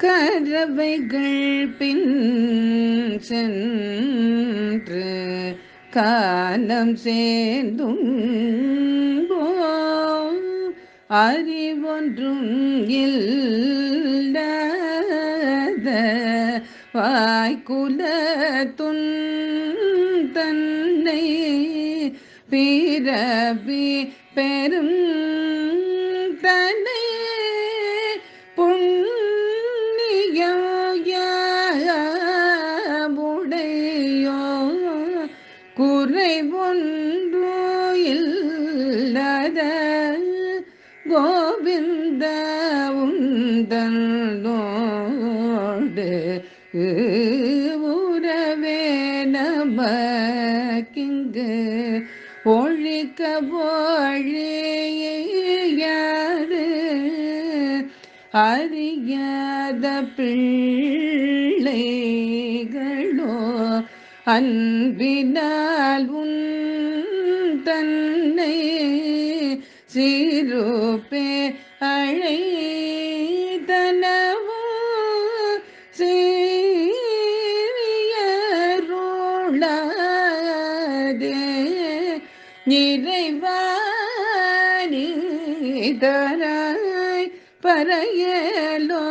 கரவைகள் பின் சென்று காலம் சேர்ந்தும் அறிவொன்றும் இல்லாத வாய்க்குல துன் தன்னை பிறவி பெரும் குறை ஒன்று இல்லாத கோவிந்த உந்தோடு உறவே நமக்கிங்கு ஒழிக்க ஒழியாது அறியாத பிள்ளைகளோ அன்பினால் உன் தன்னை சிறுபே அழைத்தனவோ சீரியருளாதே நிறைவாணி தராய் பறையலோரும்